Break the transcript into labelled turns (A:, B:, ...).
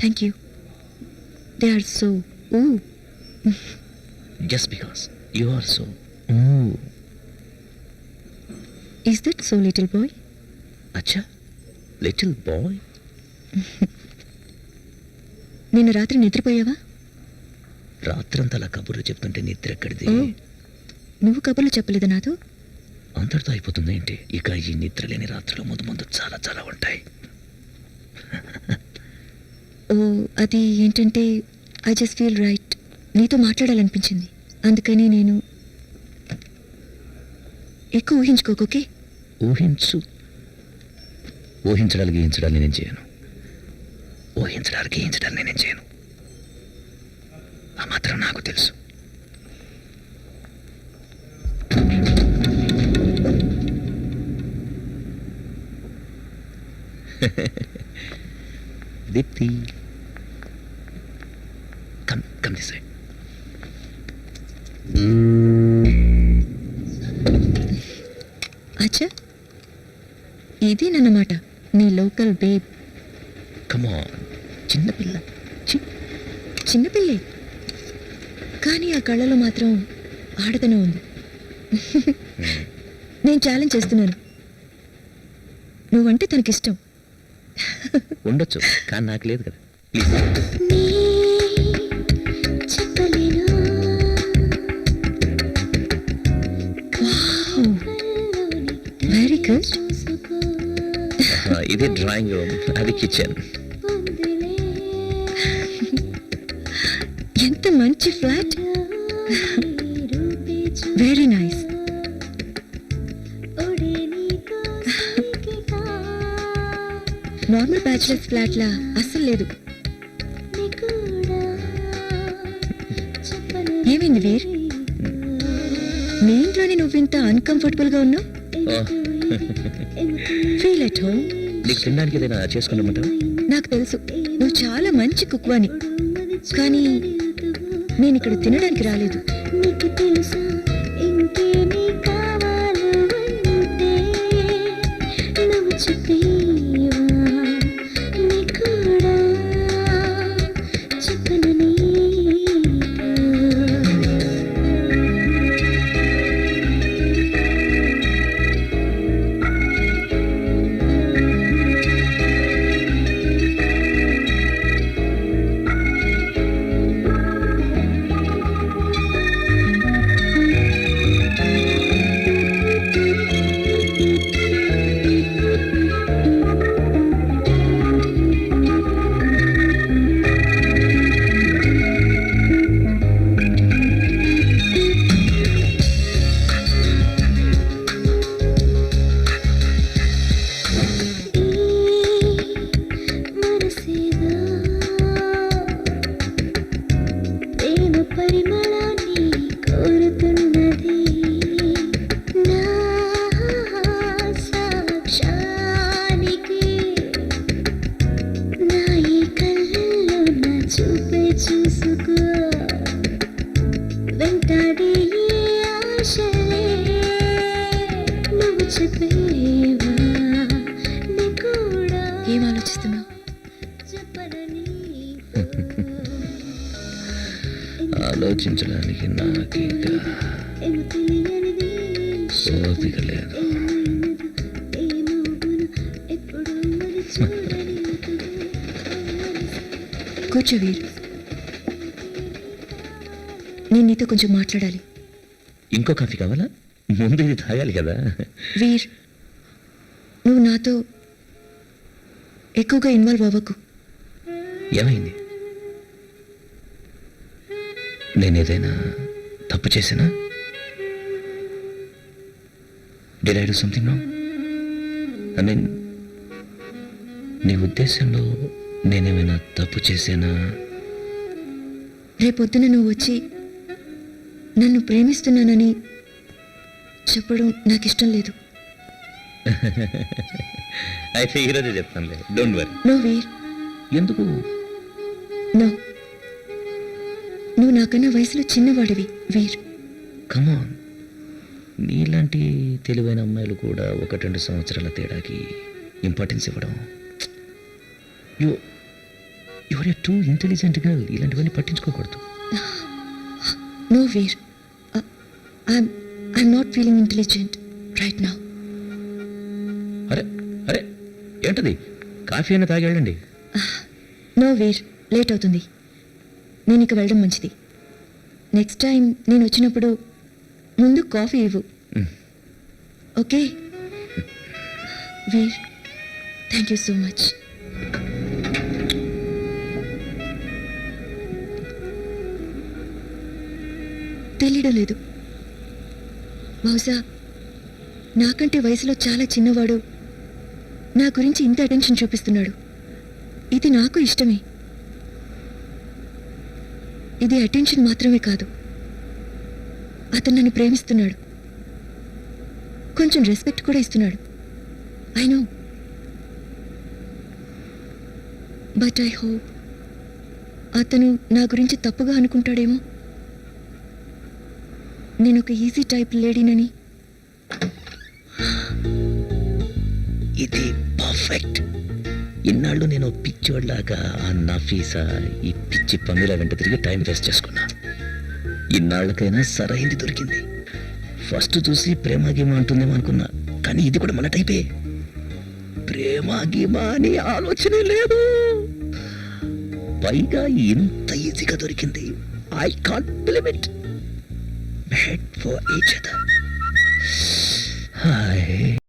A: Thank you they are so oh
B: just because you are so
A: is that so little boy
B: అచ్చా little boy
A: నిన్న రాత్రి నిద్రపోయావా?
B: రాత్రంతా అలా కబుర్లు చెప్తుంటే నిద్ర ఎక్కడిది?
A: నువ్వు కబుర్లు చెప్పలేదు నాతో?
B: అంతటితో అయిపోతుంది ఏంటి ఇక ఈ నిద్ర లేని రాత్రులు ముందు ముందు చాలా చాలా ఉంటాయి.
A: అది ఏంటంటే ఐ జస్ట్ ఫీల్ రైట్ నీతో మాట్లాడాలనిపించింది. అందుకని నేను ఎక్కువ ఊహించుకోకే ఓకే?
B: ఊహించు. ఊహించడానికి ఊహించడాన్ని నేను చేయను. ఊహించడానికి ఊహించడాన్ని నేనేం చేయను. ఆ మాత్రం నాకు తెలుసు. Deepti. Come come this side
A: అచ్చా. ఇది నన్నమాట నీ లోకల్ బేబ్.
B: కమ్ ఆన్ చిన్నపిల్ల
A: చిన్నపిల్లే కానీ ఆ కళ్ళలో మాత్రం ఆడతనం ఉంది. నేను ఛాలెంజ్ చేస్తున్నాను. నువ్వంటే తనకిష్టం.
B: ఉండొచ్చు. కానీ నాకు లేదు కదా. ప్లీజ్ ఇది డ్రాయింగ్ రూమ్ అది కిచెన్.
A: ఎంత మంచి flat. Very nice normal bachelors flat లా అస్సలు లేదు. ఏమైంది వీర్? మీ ఇంట్లోనే నువ్వు ఇంత అన్కంఫర్టబుల్గా ఉన్నావు? ఫీల్ ఎట్ హోమ్
B: నీకు తినడానికి ఏదైనా చేసుకున్నామంట
A: నాకు తెలుసు. నువ్వు చాలా మంచి కుక్ అని కానీ నేను ఇక్కడ తినడానికి రాలేదు.
C: నీకు తెలుసా? ఇంకేమీ నువ్వు
A: ఆలోచిస్తున్నావు
B: ఆలోచించడానికి నాకు ఇంకా
C: ఏమో తెలియనిది
B: ఓపిక లేదు
C: ఏమవును ఎప్పుడు మరి చూడని
A: కూర్చో వీర్. నేను నీతో కొంచెం మాట్లాడాలి.
B: ఇంకో కాఫీ కావాలా? ముందు ఇది తాగాలి కదా.
A: వీర్ నువ్వు నాతో ఎక్కువగా ఇన్వాల్వ్ అవ్వకు.
B: ఏమైంది? నేను ఏదైనా తప్పు చేసినా did I do something no I mean నీ ఉద్దేశంలో నేనేమైనా తప్పు చేశానా?
A: రేపొద్దున నువ్వు వచ్చి నన్ను ప్రేమిస్తున్నానని చెప్పడం నాకు ఇష్టం లేదు.
B: అయితే ఈరోజే చెప్తానులే. డోంట్ వరీ
A: నో వీర్
B: ఎందుకు?
A: నో నువ్వు నాకన్నా వయసులో చిన్నవాడివి వీర్
B: కమాన్ నీలాంటి తెలివైన అమ్మాయిలు కూడా ఒకటి రెండు సంవత్సరాల తేడాకి ఇంపార్టెన్స్ ఇవ్వడం. You your too intelligent girl ఇలాంటివన్నీ పట్టించుకోకూడదు.
A: No Veer I'm I'm not feeling intelligent right నా
B: అరే ఏంటది? కాఫీ అయినా తాగెళ్ళండి
A: నో వీర్. లేట్ అవుతుంది. నేను ఇక వెళ్ళడం మంచిది. నెక్స్ట్ టైం నేను వచ్చినప్పుడు ముందు కాఫీ ఇవ్వు. Okay? Veer thank you so much తెలియడం లేదు. బహుశా నాకంటే వయసులో చాలా చిన్నవాడు నా గురించి ఇంత అటెన్షన్ చూపిస్తున్నాడు. ఇది నాకు ఇష్టమే. ఇది అటెన్షన్ మాత్రమే కాదు. అతను నన్ను ప్రేమిస్తున్నాడు. కొంచెం రెస్పెక్ట్ కూడా ఇస్తున్నాడు. I know but I hope అతను నా గురించి తప్పుగా అనుకుంటాడేమో. నేను ఒక ఈజీ టైప్ లేడీనని
B: ఇది పర్ఫెక్ట్ ఇన్నాళ్ళు నేను పిచ్చోడ్లాగా ఆ నఫీసా ఈ పిచ్చి పందిల వెంట తిరిగి టైం వేస్ట్ చేసుకున్నా. ఇన్నాళ్ళకైనా సరైంది దొరికింది. ఫస్ట్ చూసి ప్రేమ గీమ అంటుందేమో అనుకున్నా కానీ ఇది కూడా మన టైపే ప్రేమ గీమ అని ఆలోచనే లేదు. పైగా ఇంత ఈజీగా దొరికింది. I can't believe it made for each other hi